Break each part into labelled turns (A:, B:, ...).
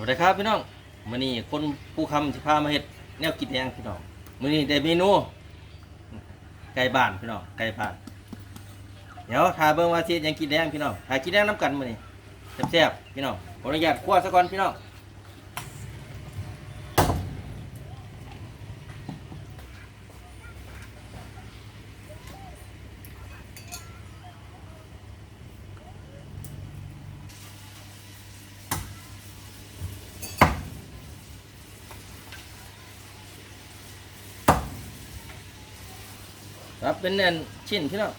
A: วัสดีครับพี่น้องมื้อนี้คนผู้คำที่พามาเฮ็ดแนวกินแดงพี่น้องมื้อนี้ได้เมนูไก่บ้านพี่น้องไก่บ้าน เดี๋ยวถ้าเบิ่งว่าสิเฮ็ดหยังกินแดงพี่น้องถ้ากินแดงน้ำกันมื้อนี้แซ่บๆพี่น้องขออนุญาตคั่วซะก่อนพี่น้อง ครับเป็นอันชิ้นพี่น้อง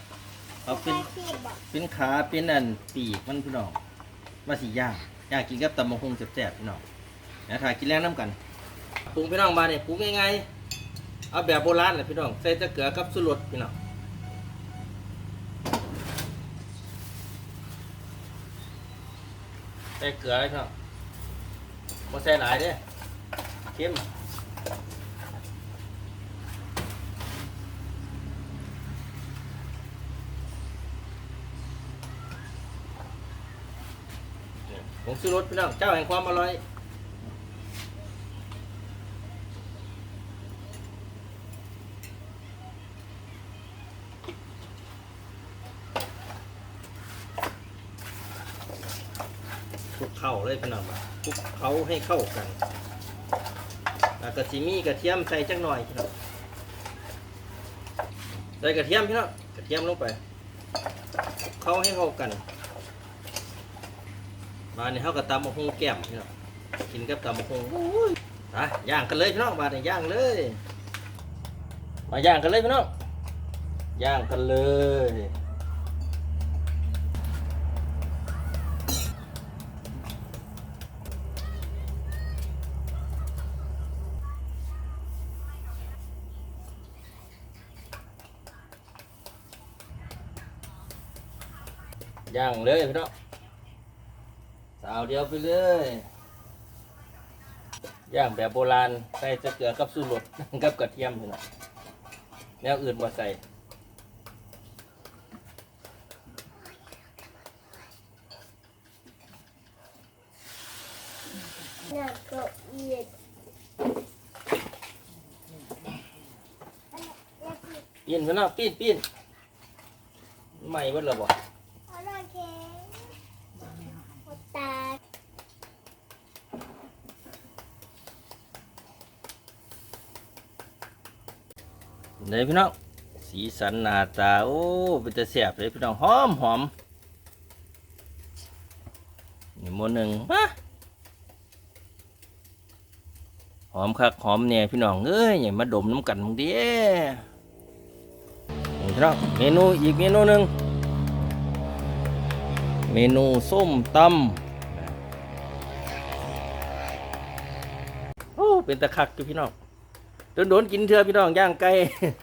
A: เอาเป็นเป็นขาเป็นอันปีกมันพี่น้องมาสีย่างย่างกินกับตำมะฮงแซ่บๆพี่น้องนะถ่ายกินแรงน้ำกันปรุงพี่น้องมาเนี่ยปรุงง่ายๆเอาแบบโบราณเลยพี่น้องใส่ตะเกียบกับสุรสพี่น้องใส่เกลือเลยพี่น้องมาใส่หลายเด้เค็ม ผงสุรสพี่น้องเจ้าแห่งความอร่อยคลุกเข้าเลยพี่น้องคลุกเขาให้เข้ากันแล้วก็สิมีกระเทียมใส่จักหน่อยพี่น้องใส่กระเทียมพี่น้องกระเทียมลงไป เข้าให้เข้ากัน มาเนี่ยเขาก็ตำมะฮงแก้มพี่น้องกินกับตำมะฮงอะย่างกันเลยพี่น้องมาเนี่ยย่างเลย มาย่างกันเลยพี่น้องย่างกันเลยย่างเลยพี่น้อง สาวเดียวไปเลย ย่างแบบโบราณ ใส่จะเกลือกับสูรสกับกระเทียมนี่นะแนวอื่นมาใส่
B: น่าก็เอียด
A: ปีนพี่น้องปีนปีนใหม่เบิดแล้วบ่
B: เอาหน่อยแข็งตา
A: เด้พี่น้องสีสันหน้าตาโอ้เป็นจะแซ่บเลยพี่น้องหอมหอมนี่หมหนึ่งมาหอมคักหอมเนี่ยพี่น้องเอ้ยอย่ามาดมน้ำกันมึงด้นี่พี่น้องเมนูอีกเมนูหนึ่งเมนูส้มตำโอ้เป็นตะคักอยู่พี่น้อง โดนโดนๆกินเถื่อพี่น้องย่างไก่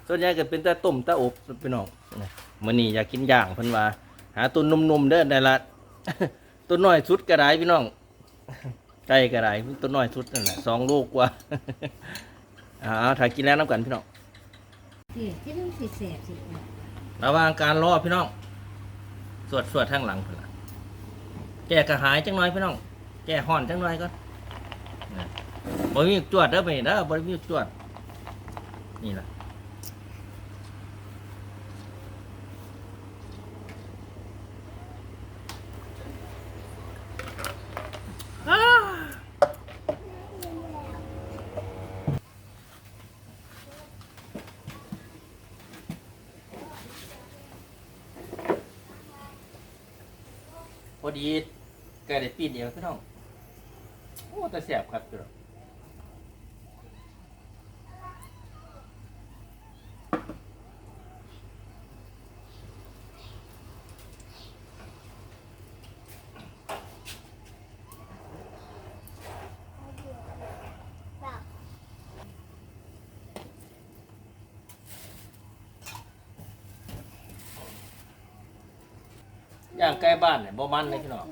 A: ส่วนใหญ่ก็เป็นแต่ต้มแต่อบพี่น้องนะมื้อนี้อยากกินย่างเพิ่นว่า หาตัวนุ่มๆเด้อได้ละตัวน้อยสุดก็ได้พี่น้องไก่ก็ได้ตัวน้อยสุดนั่นแหละสองโลกว่าอ่าถ่ายกินแล้วน้ำกันพี่น้อง
C: สิที่มันสิแสบสิ
A: ระหว่างการรอพี่น้องสวดสวดทางหลังเพิ่นล่ะแก้กระหายจังน้อยพี่น้อง แก้ห่อนจังน้อยก็นะบ่มีจวดเด้อไปเด้อบ่มีจวด นี่แหละพอดีไก่ได้ปีเดียวพี่น้อง โอ้แต่แสบครับพี่น้องางใกล้บ้านเนี่ยบ่มันเลยพี่น้อง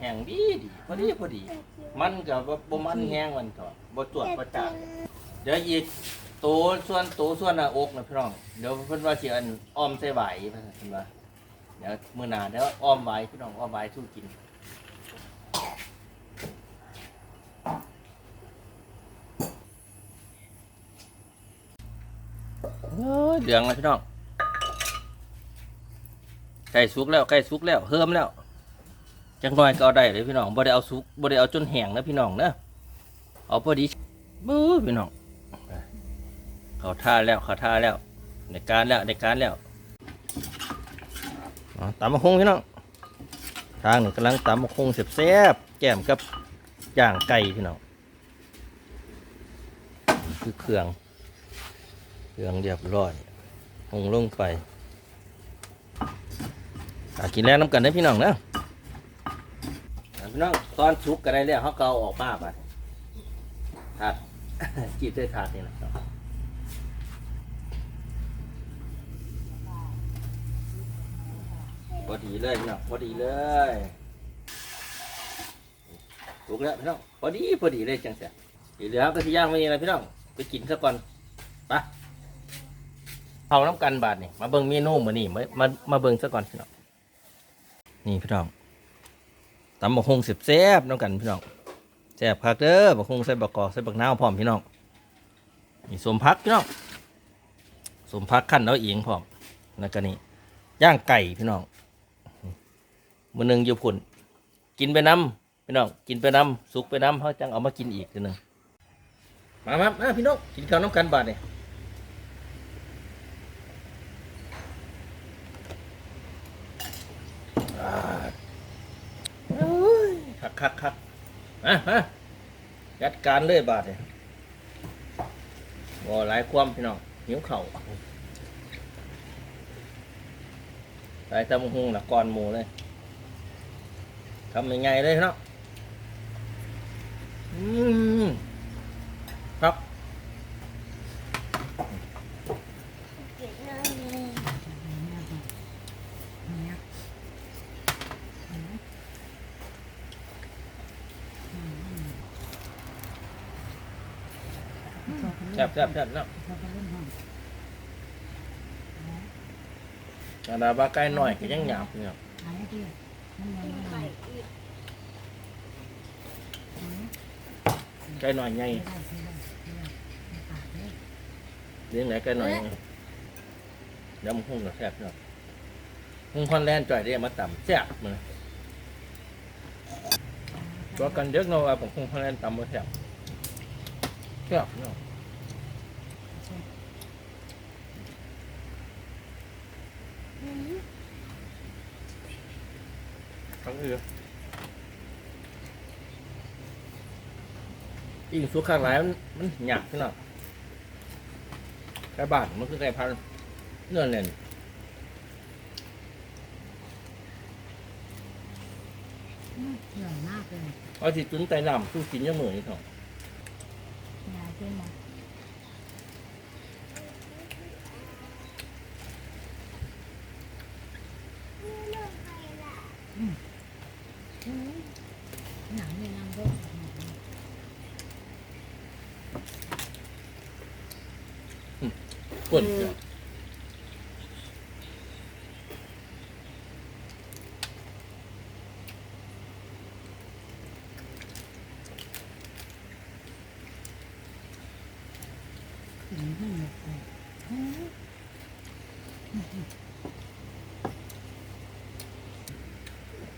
A: แห้งดีดีพอดีพอดี มันกับบ่มันแห้งมันก็บ่ตรวจประจานเดี๋ยวอีกโตส่วนโตส่วนหน้าอกนะพี่น้องเดี๋ยวเพิ่นว่าสิอันอ้อมใส่ไหวเพิ่นว่าเดี๋ยวมื้อหน้าเดี๋ยวอ้อมไหวพี่น้องอ้อมไหวสู้กินเหลืองแล้วพี่น้อง ไก่สุกแล้วไก่สุกแล้วเฮิมแล้วจังน้อยก็เอาได้เลยพี่น้องบ่ได้เอาสุกบ่ได้เอาจนแห้งนะพี่น้องเนะเอาพอดีบู๊พี่น้องเขาท่าแล้วเขาท่าแล้วในการแล้วในการแล้วตำมะคงพี่น้องทางนี่กำลังตำมะคงแซ่บแก้มกับย่างไก่พี่น้องคือเครื่องเครื่องเรียบร้อยลงลงไป อะกินแล้วน้ำกันได้พี่น้องนะพี่น้องตอนชุกกันได้แล้วเขาเกาออกมาบัดถาดจีบด้วยถาดนี่นะครับพอดีเลยพี่น้องพอดีเลยถูกแล้วพี่น้องพอดีพอดีเลยจังเสียเหลือก็ที่ย่างไม่มีอะไรพี่น้องไปกินซะก่อนไปเอาน้ำกันบาทนี่มาเบิ่งเมนูมือนี้มามามาเบิ่งซะก่อนพี่น้อง นี่พี่น้องตำบักฮงสิบแซ่บน้ำกันพี่น้องแซ่บคักเด้อบักฮงใส่บักกอกใส่บักนาวพร้อมพี่น้องนี่สมพักพี่น้องสมพักขั้นเอาเอียงพร้อมแล้วก็นี่ย่างไก่พี่น้องมือหนึงอยู่พุ่นกินไปน้ำพี่น้องกินไปน้ำสุกไปน้ำเขาจังเอามากินอีกทีหนึ่งมามามาพี่น้องกินข้าวน้ำกันบาทนี่คั คักคักมามาจัดการเลยบาทเนี่ยบ่หลายความพี่น้องหิวเข่าวใส่ตำหุงละก่อนหมูเลยทำยังไงเลยพี่น้องอืมครับ
B: เก็บเลย
A: แซ่บแซ่บแซ่บเนาะอันดาบาไก่หน่อยก็ยังหยาบพี่น้องไก่หน่อยไงเลี้ยงไหนไก่หน่อยไงน้ำหุ่งกับแซ่บเนาะหุ่งคอนแลนจ่อยได้มาต่ำแซ่บมือตัวกันเด็กเนาะว่าผมหุ่งคอนแลนต่ำมาแซ่บแซ่บเนาะ ทั้งเอือยิ่งสุกข้างหลายมันมันหยาบขึ้นหน่อยไก่บ้านมันคือไก่พันธุ์เนื้อเน่น
C: ใหญ่มากเลย
A: เอาที่ตุ้นไตน้ำสู้กินยังเหมือนนี่เถอะ
C: ยายเป็นมา
B: นี่เรื่องใครล่ะ
C: หนังในนางด้วย
A: ปุ่น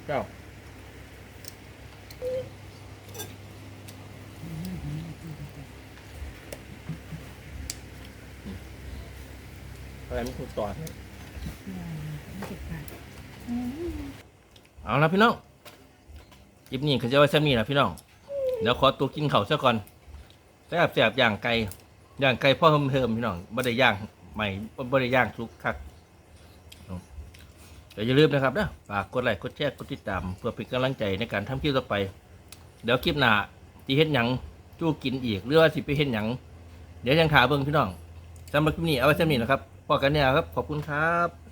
A: เจ้า อะไรไมันคือต่อให้เอาละพี่น้องคลิปนี้เขาจะไว้ซ้ำนี่นะพี่น้อง เดี๋ยวขอตัวกินเข้าซะก่อนแซ่บแซ่บย่างไก่อย่างไก่พ่อเฮิมเฮิมพี่น้องไม่ได้ย่างใหม่ไม่ได้ย่างสุกคักเดี๋ยวอย่าลืมนะครับนะฝากกดไลค์กดแชร์กดติดตาม เพื่อเป็นกำลังใจในการทำคลิปต่อไป เดี๋ยวคลิปหน้าที่เห็นหยังจู้กินอีกหรือว่าสิไปเห็นหยังเดี๋ยวยังถามเบิ่งพี่น้องสำหรับคลิปนี้เอาไว้ซ้ำนี่นะครับ พอกันเนี่ยครับ ขอบคุณครับ